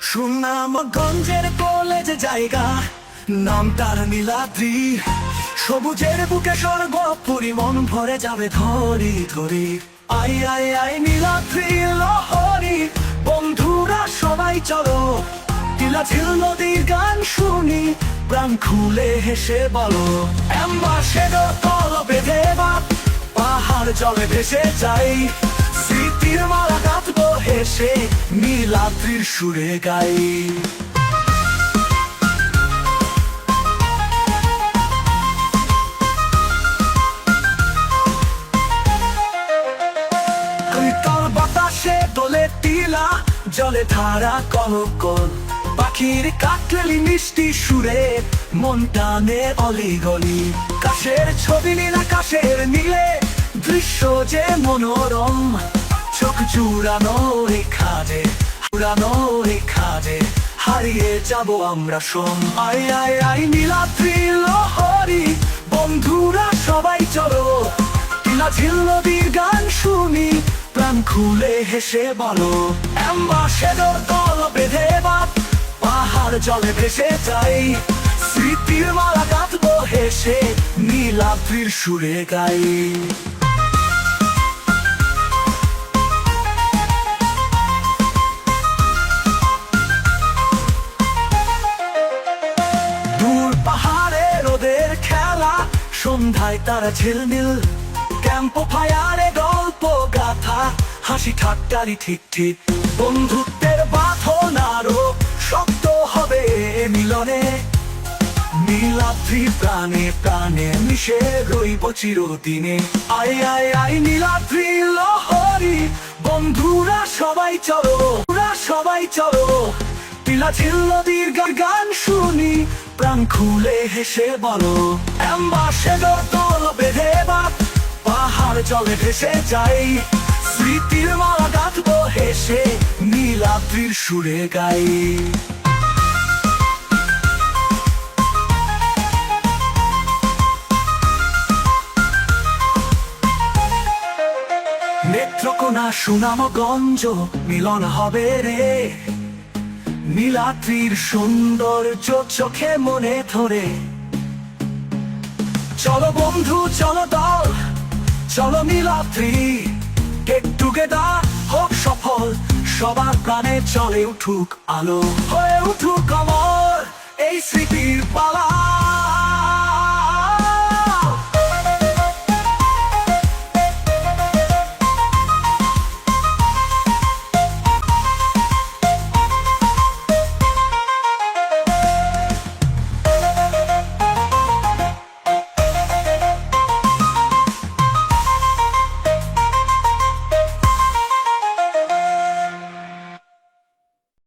সুনামগঞ্জের কলেজ জায়গা, নাম তার নীলাদ্রি। সবুজের বুকে স্বর্গ পরিমন ভরে যাবে ধরি ধরি। আই আই আই, নীলাদ্রি, লহরি, বন্ধুরা সবাই চলো। টিলাঝিল নদীর গান শুনি, প্রাণ খুলে হেসে বলো। অ্যাম্বাসেডর তল বেঁধে বা পাহাড় জলে ভেসে যাই। মালা হেসে, নীলাদ্রির সুরে গাই। জলে ধারা কলকল। পাখির কাকলি মিষ্টি সুরে, মন টানে অলিগলি। কাশের ছবি নীল আকাশের নীলে, দৃশ্য যে মনোরম। জুড়ানো রেখাজে জুড়ানো রেখাজে হারিয়ে যাব আমরা সোম। আই আই আই নীলাদ্রি লহরি, বন্ধুরা সবাই চলো। টিলা ঝিল নদীর গান শুনি, প্রাণ খুলে হেসে বলো। অ্যাম্বাসেডর দল বেঁধে বাপ পাহাড় জলে ভেসে যাই স্মৃতির মালা গাঁথবো হেসে, নীলাদ্রির সুরে গাই। সন্ধ্যায় তারা ঝিলমিল, ক্যাম্প ফায়ারে গল্প গাথা, হাসি ঠাট্টারি ঠিক ঠিক বন্ধুত্বের বাঁধন আরও শক্ত হবে মিলনে। নীলাদ্রি প্রাণে প্রাণে মিশে রইব চিরদিনে। আই আই আই নীলাদ্রি লহরি, বন্ধুরা সবাই চলো সবাই চলো গা- গান শুনি প্রাণ খুলে হেসে বলো অ্যাম্বাসেডর দল বেঁধে বাপ পাহাড় জলে ভেসে যাই স্মৃতির মালা গাঁথবো হেসে, নীলাদ্রির সুরে গাই। নেত্রকোনা সুনামগঞ্জ মিলন হবে রে। নীলাত্রির চোখ চোখে মনে ধরে। চলো বন্ধু, চলো দল, চলো নীলাত্রি গেট টুগেদার হোক সফল, সবার প্রাণে চলে উঠুক আলো। হয়ে উঠুক আমার এই স্মৃতির পালা।